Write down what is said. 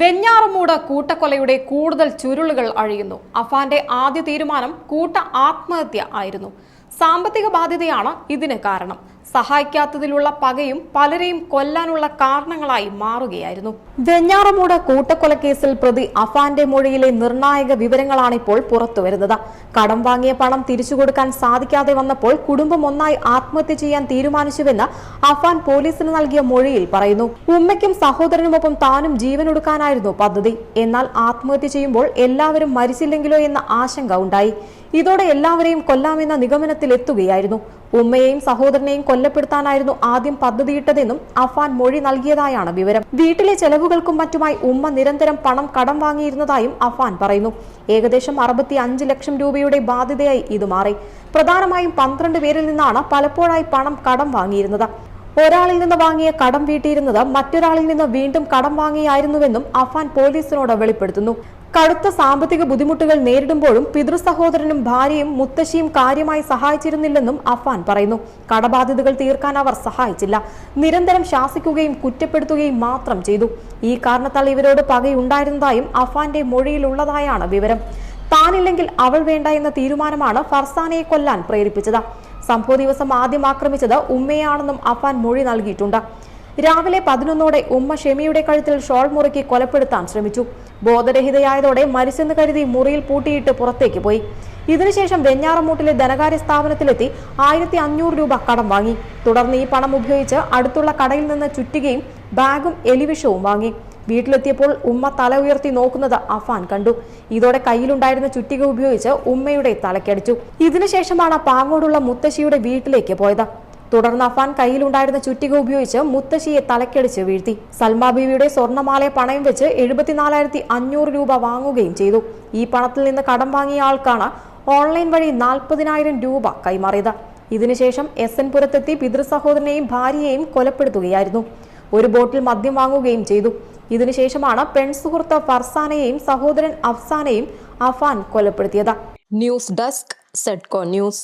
വെഞ്ഞാറമൂട് കൂട്ടക്കൊലയുടെ കൂടുതൽ ചുരുളുകൾ അഴിയുന്നു. അഫാന്റെ ആദ്യ തീരുമാനം കൂട്ട ആത്മഹത്യ ആയിരുന്നു. സാമ്പത്തിക ബാധ്യതയാണ് ഇതിന് കാരണം. സഹായിക്കാത്തതിലുള്ള പകയും പലരെയും കൊല്ലാനുള്ള കാരണങ്ങളായി മാറുകയായിരുന്നു. വെഞ്ഞാറമൂട് കൂട്ടക്കൊലക്കേസിൽ പ്രതി അഫാന്റെ മൊഴിയിലെ നിർണായക വിവരങ്ങളാണിപ്പോൾ പുറത്തുവരുന്നത്. കടം വാങ്ങിയ പണം തിരിച്ചു കൊടുക്കാൻ സാധിക്കാതെ വന്നപ്പോൾ കുടുംബം ഒന്നായി ആത്മഹത്യ ചെയ്യാൻ തീരുമാനിച്ചുവെന്ന് അഫാൻ പോലീസിന് നൽകിയ മൊഴിയിൽ പറയുന്നു. ഉമ്മയ്ക്കും സഹോദരനുമൊപ്പം താനും ജീവനൊടുക്കാനായിരുന്നു പദ്ധതി. എന്നാൽ ആത്മഹത്യ ചെയ്യുമ്പോൾ എല്ലാവരും മരിച്ചില്ലെങ്കിലോ എന്ന ആശങ്ക ഉണ്ടായി. ഇതോടെ എല്ലാവരെയും കൊല്ലാമെന്ന നിഗമനത്തിൽ എത്തുകയായിരുന്നു ഉമ്മയെയും സഹോദരനെയും കൊല്ലപ്പെടുത്താനായിരുന്നു ആദ്യം പദ്ധതിയിട്ടതെന്നും അഫാൻ മൊഴി നൽകിയതായാണ് വിവരം. വീട്ടിലെ ചെലവുകൾക്കും മറ്റുമായി ഉമ്മ നിരന്തരം പണം കടം വാങ്ങിയിരുന്നതായും അഫാൻ പറയുന്നു. ഏകദേശം അറുപത്തി അഞ്ച് ലക്ഷം രൂപയുടെ ബാധ്യതയായി ഇത് മാറി. പ്രധാനമായും പന്ത്രണ്ട് പേരിൽ നിന്നാണ് പലപ്പോഴായി പണം കടം വാങ്ങിയിരുന്നത്. ഒരാളിൽ നിന്ന് വാങ്ങിയ കടം വീട്ടിയിരുന്നത് മറ്റൊരാളിൽ നിന്ന് വീണ്ടും കടം വാങ്ങിയായിരുന്നുവെന്നും അഫാൻ പോലീസിനോട് വെളിപ്പെടുത്തുന്നു. കടുത്ത സാമ്പത്തിക ബുദ്ധിമുട്ടുകൾ നേരിടുമ്പോഴും പിതൃ സഹോദരനും ഭാര്യയും മുത്തശ്ശിയും കാര്യമായി സഹായിച്ചിരുന്നില്ലെന്നും അഫാൻ പറയുന്നു. കടബാധ്യതകൾ തീർക്കാൻ അവർ സഹായിച്ചില്ല. നിരന്തരം ശാസിക്കുകയും കുറ്റപ്പെടുത്തുകയും മാത്രം ചെയ്തു. ഈ കാരണത്താൽ ഇവരോട് പകയുണ്ടായിരുന്നതായും അഫാന്റെ മൊഴിയിലുള്ളതായാണ് വിവരം. താനില്ലെങ്കിൽ അവൾ വേണ്ട എന്ന തീരുമാനമാണ് ഫർസാനയെ കൊല്ലാൻ പ്രേരിപ്പിച്ചത്. സംഭവ ദിവസം ആദ്യം ആക്രമിച്ചത് ഉമ്മയാണെന്നും അഫാൻ മൊഴി നൽകിയിട്ടുണ്ട്. രാവിലെ പതിനൊന്നോടെ ഉമ്മ ഷെമിയുടെ കഴുത്തിൽ ഷോൾ മുറുക്കി കൊലപ്പെടുത്താൻ ശ്രമിച്ചു. ബോധരഹിതയായതോടെ മരിച്ചെന്ന് കരുതി മുറിയിൽ പൂട്ടിയിട്ട് പുറത്തേക്ക് പോയി. ഇതിനുശേഷം വെഞ്ഞാറമൂട്ടിലെ ധനകാര്യ സ്ഥാപനത്തിലെത്തി ആയിരത്തി അഞ്ഞൂറ് രൂപ കടം വാങ്ങി. തുടർന്ന് ഈ പണം ഉപയോഗിച്ച് അടുത്തുള്ള കടയിൽ നിന്ന് ചുറ്റുകയും ബാഗും എലിവിഷവും വാങ്ങി. വീട്ടിലെത്തിയപ്പോൾ ഉമ്മ തല ഉയർത്തി നോക്കുന്നത് അഫാൻ കണ്ടു. ഇതോടെ കയ്യിലുണ്ടായിരുന്ന ചുറ്റിക ഉപയോഗിച്ച് ഉമ്മയുടെ തലക്കടിച്ചു. ഇതിനുശേഷമാണ് പാങ്ങോടുള്ള മുത്തശ്ശിയുടെ വീട്ടിലേക്ക് പോയത്. തുടർന്ന് അഫാൻ കയ്യിലുണ്ടായിരുന്ന ചുറ്റിക ഉപയോഗിച്ച് മുത്തശ്ശിയെ തലക്കടിച്ച് വീഴ്ത്തി. സൽമാ ബീവിയുടെ സ്വർണമാലയെ പണയം വെച്ച് എഴുപത്തിനാലായിരത്തി അഞ്ഞൂറ് രൂപ വാങ്ങുകയും ചെയ്തു. ഈ പണത്തിൽ നിന്ന് കടം വാങ്ങിയ ആൾക്കാണ് ഓൺലൈൻ വഴി നാൽപ്പതിനായിരം രൂപ കൈമാറിയത്. ഇതിനുശേഷം എസ് എൻ പുരത്തെത്തി പിതൃ സഹോദരനെയും ഭാര്യയെയും കൊലപ്പെടുത്തുകയായിരുന്നു. ഒരു ബോട്ടിൽ മദ്യം വാങ്ങുകയും ചെയ്തു. ഇതിനുശേഷമാണ് പെൺസുഹൃത്ത് ഫർസാനയെയും സഹോദരൻ അഫ്സാനെയും അഫാൻ കൊലപ്പെടുത്തിയത്. ന്യൂസ് ഡെസ്ക് സെഡ്കോ ന്യൂസ്.